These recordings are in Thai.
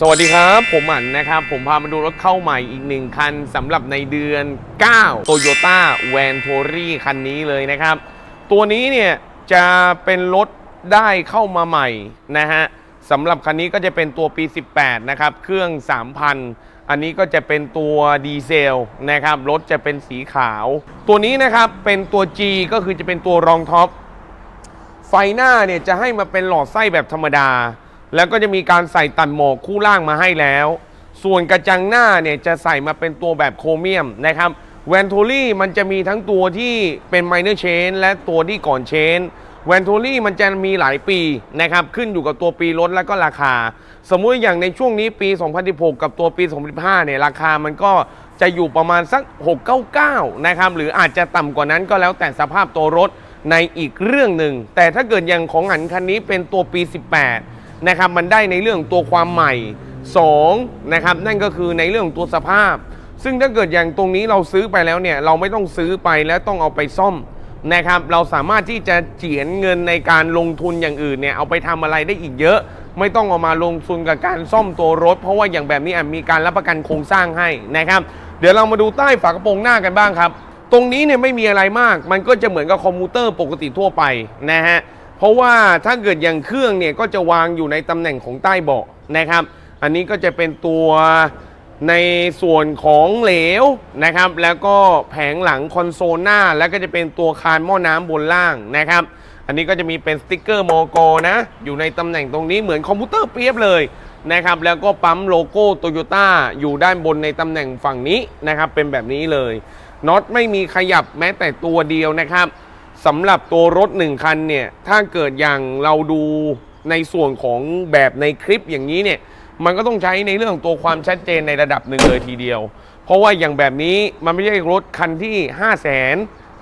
สวัสดีครับ ผมอั๋นนะครับ ผมพามาดูรถเข้าใหม่อีกหนึ่งคันสำหรับในเดือน 9 Toyota v a n t o r y คันนี้เลยนะครับ ตัวนี้เนี่ยจะเป็นรถได้เข้ามาใหม่นะฮะสำหรับคันนี้ก็จะเป็นตัวปี 18 นะครับ เครื่อง 3,000 อันนี้ก็จะเป็นตัวดีเซลนะครับ รถจะเป็นสีขาว ตัวนี้นะครับเป็นตัว G ก็คือจะเป็นตัวรองท็อป ไฟหน้าเนี่ยจะให้มาเป็นหลอดไส้แบบธรรมดา แล้วก็จะมีการใส่ตัดหมอกคู่ล่างมาให้แล้ว ส่วนกระจังหน้าเนี่ยจะใส่มาเป็นตัวแบบโครเมียมนะครับแวนทูรี่มันจะมีทั้งตัวที่เป็นไมเนอร์เชนและตัวที่ก่อนเชนแวนทูรี่มันจะมีหลายปีนะครับขึ้นอยู่กับตัวปีรถและก็ราคา สมมุติอย่างในช่วงนี้ปี 2016 กับตัวปี 2015 เนี่ยราคามันก็จะอยู่ประมาณสัก 699 นะครับหรืออาจจะต่ำกว่านั้นก็แล้วแต่สภาพตัวรถในอีกเรื่องหนึ่ง แต่ถ้าเกิดอย่างของหันคันนี้เป็นตัวปี 18 นะครับมันได้ในเรื่องตัวความใหม่2นะครับนั่นก็คือในเรื่องตัวสภาพ ซึ่งถ้าเกิดอย่างตรงนี้เราซื้อไปแล้วเนี่ยเราไม่ต้องซื้อไปแล้วต้องเอาไปซ่อมนะครับเราสามารถที่จะเจียนเงินในการลงทุนอย่างอื่นเนี่ยเอาไปทำอะไรได้อีกเยอะ ไม่ต้องเอามาลงทุนกับการซ่อมตัวรถ เพราะว่าอย่างแบบนี้อะมีการรับประกันโครงสร้างให้นะครับ เดี๋ยวเรามาดูใต้ฝากระโปรงหน้ากันบ้างครับ ตรงนี้เนี่ยไม่มีอะไรมาก มันก็จะเหมือนกับคอมพิวเตอร์ปกติทั่วไปนะฮะ เพราะว่าถ้าเกิดอย่างเครื่องเนี่ยก็จะวางอยู่ในตำแหน่งของใต้เบาะนะครับ อันนี้ก็จะเป็นตัวในส่วนของเหลวนะครับ แล้วก็แผงหลังคอนโซลหน้า แล้วก็จะเป็นตัวคานหม้อน้ำบนล่างนะครับ อันนี้ก็จะมีเป็นสติ๊กเกอร์มอกนะอยู่ในตำแหน่งตรงนี้เหมือนคอมพิวเตอร์เปียบเลยนะครับ แล้วก็ปั๊มโลโก้โตโยต้าอยู่ด้านบนในตำแหน่งฝั่งนี้นะครับ เป็นแบบนี้เลยน็อตไม่มีขยับแม้แต่ตัวเดียวนะครับ สำหรับตัวรถหนึ่งคันเนี่ย ถ้าเกิดอย่างเราดูในส่วนของแบบในคลิปอย่างนี้เนี่ย มันก็ต้องใช้ในเรื่องของตัวความชัดเจนในระดับหนึ่งเลยทีเดียว เพราะว่าอย่างแบบนี้มันไม่ใช่รถคันที่ 5 0 0 0 0 0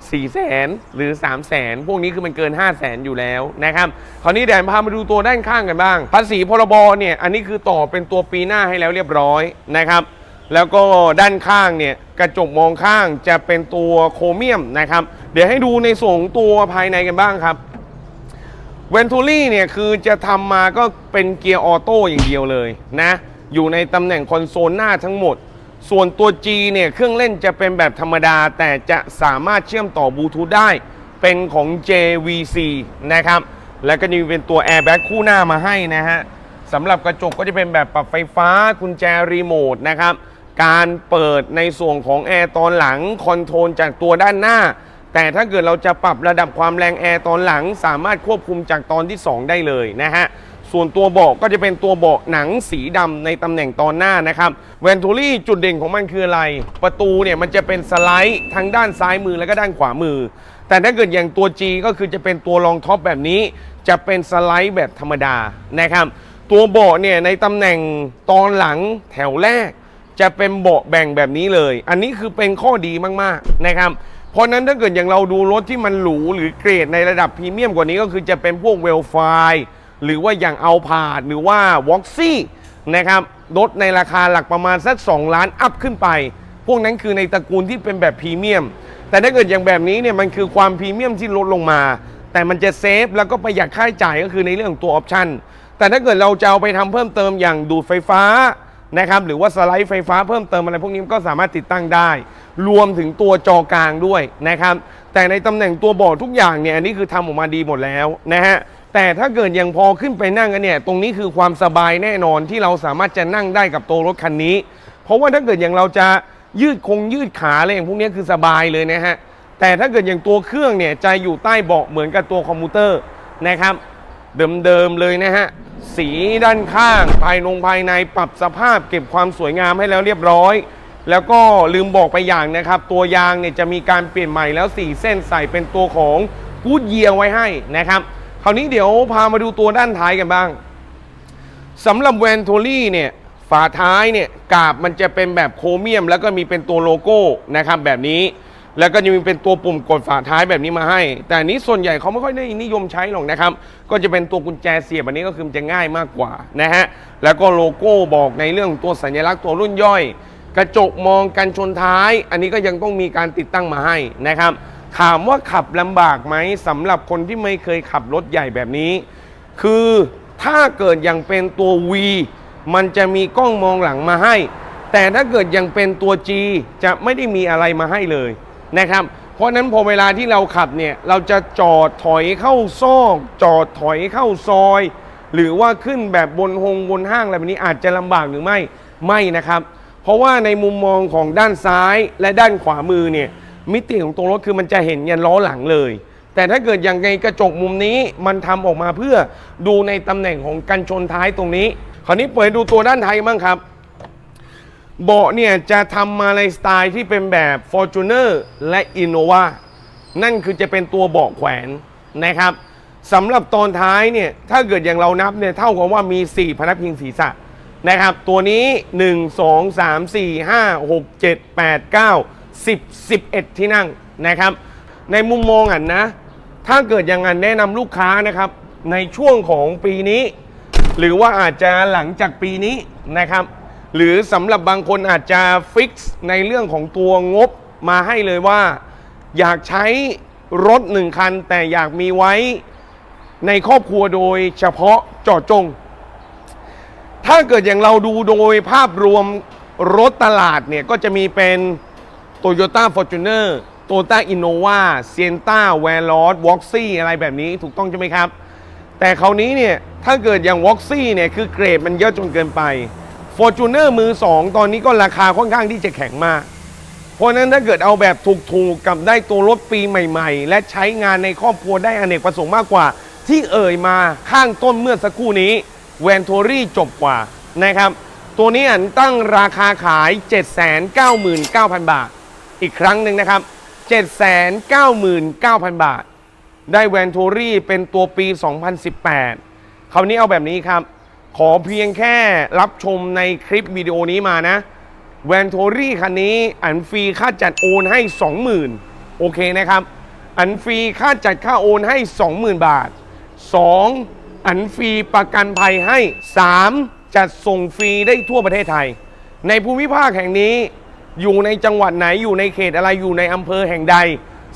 4 0 0 0 0 0 หรือ 3 0 0 0 0 พวกนี้คือมันเกิน 5 0 0 0 0 0 อยู่แล้วนะครับ คราวนี้เดี๋ยวพามาดูตัวด้านข้างกันบ้าง ภาษีพรบเนี่ย อันนี้คือต่อเป็นตัวปีหน้าให้แล้วเรียบร้อยนะครับ แล้วก็ด้านข้างเนี่ยกระจกมองข้างจะเป็นตัวโครเมียมนะครับ เดี๋ยวให้ดูในส่วนของตัวภายในกันบ้างครับเวนทูรี่เนี่ยคือจะทำมาก็เป็นเกียร์ออโต้อย่างเดียวเลยนะ อยู่ในตำแหน่งคอนโซลหน้าทั้งหมด ส่วนตัว G เนี่ยเครื่องเล่นจะเป็นแบบธรรมดา แต่จะสามารถเชื่อมต่อบลูทูธได้ เป็นของ JVC นะครับ แล้วก็จะมีเป็นตัว Airbag คู่หน้ามาให้นะฮะสำหรับกระจกก็จะเป็นแบบปรับไฟฟ้ากุญแจรีโมทนะครับ การเปิดในส่วนของแอร์ตอนหลังคอนโทรลจากตัวด้านหน้า แต่ถ้าเกิดเราจะปรับระดับความแรงแอร์ตอนหลัง สามารถควบคุมจากตอนที่ 2 ได้เลยนะฮะส่วนตัวเบาะก็จะเป็นตัวเบาะหนังสีดำในตำแหน่งตอนหน้านะครับแวนทูรี่จุดเด่นของมันคืออะไร ประตูเนี่ยมันจะเป็นสไลด์ทั้งด้านซ้ายมือและก็ด้านขวามือ แต่ถ้าเกิดอย่างตัว G ก็คือจะเป็นตัวรองท็อปแบบนี้ จะเป็นสไลด์แบบธรรมดานะครับตัวเบาะเนี่ยในตำแหน่งตอนหลังแถวแรก จะเป็นเบาะแบ่งแบบนี้เลย อันนี้คือเป็นข้อดีมากๆนะครับ เพราะนั้นถ้าเกิดอย่างเราดูรถที่มันหรูหรือเกรดในระดับพรีเมียมกว่านี้ก็คือจะเป็นพวกเวลไฟหรือว่าอย่างเอาพาดหรือว่าวอ x ซี่นะครับรถในราคาหลักประมาณสัก2ล้านอัพขึ้นไป พวกนั้นคือในตระกูลที่เป็นแบบพรีเมียม แต่ถ้าเกิดอย่างแบบนี้เนี่ยมันคือความพรีเมียมที่ลดลงมา แต่มันจะเซฟแล้วก็ประหยัดค่าใช้จ่ายก็คือในเรื่องของตัวออปชันแต่ถ้าเกิดเราจะเอาไปทำเพิ่มเติมอย่างดูดไฟฟ้า นะครับหรือว่าสไลด์ไฟฟ้าเพิ่มเติมอะไรพวกนี้ก็สามารถติดตั้งได้ รวมถึงตัวจอกลางด้วยนะครับแต่ในตำแหน่งตัวเบาะทุกอย่างเนี่ยอันนี้คือทำออกมาดีหมดแล้วนะฮะแต่ถ้าเกิดยังพอขึ้นไปนั่งกันเนี่ยตรงนี้คือความสบายแน่นอนที่เราสามารถจะนั่งได้กับตัวรถคันนี้ เพราะว่าถ้าเกิดอย่างเราจะยืดคงยืดขาอะไรอย่างพวกนี้คือสบายเลยนะฮะแต่ถ้าเกิดอย่างตัวเครื่องเนี่ยจะอยู่ใต้เบาะเหมือนกับตัวคอมพิวเตอร์นะครับ เดิมๆเลยนะฮะ สีด้านข้างภายนงภายในปรับสภาพเก็บความสวยงามให้แล้วเรียบร้อย แล้วก็ลืมบอกไปอย่างนะครับ ตัวยางเนี่ยจะมีการเปลี่ยนใหม่แล้ว 4 เส้นใส่เป็นตัวของกูดเยียไว้ให้นะครับ คราวนี้เดี๋ยวพามาดูตัวด้านท้ายกันบ้างสำหรับแวนโทลี่เนี่ยฝาท้ายเนี่ยกาบมันจะเป็นแบบโครเมียม แล้วก็มีเป็นตัวโลโก้นะครับแบบนี้ แล้วก็จะมีเป็นตัวปุ่มกดฝาท้ายแบบนี้มาให้ แต่อันนี้ส่วนใหญ่เขาไม่ค่อยได้นิยมใช้หรอกนะครับ ก็จะเป็นตัวกุญแจเสียบอันนี้ก็คือจะง่ายมากกว่านะฮะ แล้วก็โลโก้บอกในเรื่องตัวสัญลักษณ์ตัวรุ่นย่อย กระจกมองกันชนท้าย อันนี้ก็ยังต้องมีการติดตั้งมาให้นะครับ ถามว่าขับลำบากไหมสำหรับคนที่ไม่เคยขับรถใหญ่แบบนี้ คือถ้าเกิดยังเป็นตัว V มันจะมีกล้องมองหลังมาให้ แต่ถ้าเกิดยังเป็นตัว G จะไม่ได้มีอะไรมาให้เลย นะครับเพราะนั้นพอเวลาที่เราขับเนี่ยเราจะจอดถอยเข้าซอกจอดถอยเข้าซอย หรือว่าขึ้นแบบบนหงบนห้างอะไรแบบนี้อาจจะลำบากหรือไม่ไม่นะครับ เพราะว่าในมุมมองของด้านซ้ายและด้านขวามือเนี่ยมิติของตัวรถคือมันจะเห็นยันล้อหลังเลย แต่ถ้าเกิดอย่างในกระจกมุมนี้มันทำออกมาเพื่อดูในตำแหน่งของกันชนท้ายตรงนี้ คราวนี้เปิดดูตัวด้านท้ายบ้างครับ เบาะเนี่ยจะทำมาในสไตล์ที่เป็นแบบ Fortuner และ Innova นั่นคือจะเป็นตัวเบาะแขวนนะครับสำหรับตอนท้ายเนี่ยถ้าเกิดอย่างเรานับเนี่ยเท่ากับว่ามี 4 พนักพิงศีรษะนะครับตัวนี้ 1 2 3 4 5 6 7 8 9 10 11 ที่นั่งนะครับ ในมุมมองอะนะ ถ้าเกิดอย่างนั้นแนะนำลูกค้านะครับ ในช่วงของปีนี้ หรือว่าอาจจะหลังจากปีนี้นะครับ หรือสำหรับบางคนอาจจะฟิกซ์ในเรื่องของตัวงบมาให้เลยว่า อยากใช้รถหนึ่งคัน แต่อยากมีไว้ในครอบครัวโดยเฉพาะเจาะจง ถ้าเกิดอย่างเราดูโดยภาพรวมรถตลาดเนี่ย ก็จะมีเป็น Toyota Fortuner Toyota Innova Sienna v a l o s Voxy อะไรแบบนี้ถูกต้องใช่ไหมครับ แต่คราวนี้เนี่ย ถ้าเกิดอย่าง Voxy เนี่ย คือเกรดมันเยอะจนเกินไป Fortuner มือ2ตอนนี้ก็ราคาค่อนข้างที่จะแข็งมาก เพราะนั้นถ้าเกิดเอาแบบถูกๆกับได้ตัวรถปีใหม่ ๆ และใช้งานในครอบครัวได้อเนกประสงค์มากกว่า ที่เอ่ยมาข้างต้นเมื่อสักครู่นี้แวนทอรี่จบกว่านะครับ ตัวนี้อันตั้งราคาขาย 799,000 บาท อีกครั้งหนึ่งนะครับ 799,000 บาท ได้แวนทอรี่เป็นตัวปี 2018 คราวนี้เอาแบบนี้ครับ ขอเพียงแค่รับชมในคลิปวิดีโอนี้มานะแวนโทรี่คันนี้อันฟรีค่าจัดโอนให้ 20,000 โอเคนะครับ อันฟรีค่าจัดค่าโอนให้ 20,000 บาท 2. อันฟรีประกันภัยให้ 3. จัดส่งฟรีได้ทั่วประเทศไทย ในภูมิภาคแห่งนี้อยู่ในจังหวัดไหนอยู่ในเขตอะไรอยู่ในอำเภอแห่งใด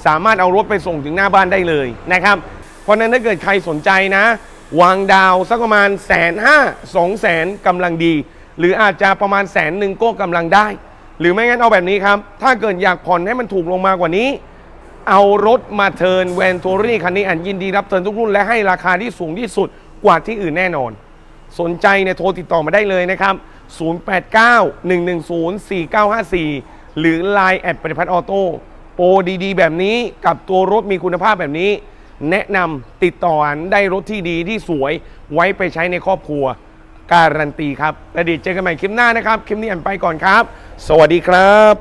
สามารถเอารถไปส่งถึงหน้าบ้านได้เลยนะครับ เพราะฉะนั้นถ้าเกิดใครสนใจนะ วางดาวสักประมาณแสนห้าสองแสนกำลังดี หรืออาจจะประมาณแสนหนึ่งก็กำลังได้ หรือไม่งั้นเอาแบบนี้ครับ ถ้าเกิดอยากผ่อนให้มันถูกลงมากว่านี้ เอารถมาเทินแวนทัวรี่คันนี้อันยินดีรับเทินทุกรุ่นและให้ราคาที่สูงที่สุดกว่าที่อื่นแน่นอน สนใจเนี่ยโทรติดต่อมาได้เลยนะครับ 089-110-4954 หรือ Line แอดปฏิพัฒน์ออโต้โปรดีๆ แบบนี้กับตัวรถมีคุณภาพแบบนี้ แนะนำติดต่อนได้รถที่ดีที่สวยไว้ไปใช้ในครอบครัว การันตีครับและเดี๋ยวเจอกันใหม่คลิปหน้านะครับ คลิปนี้อันไปก่อนครับ สวัสดีครับ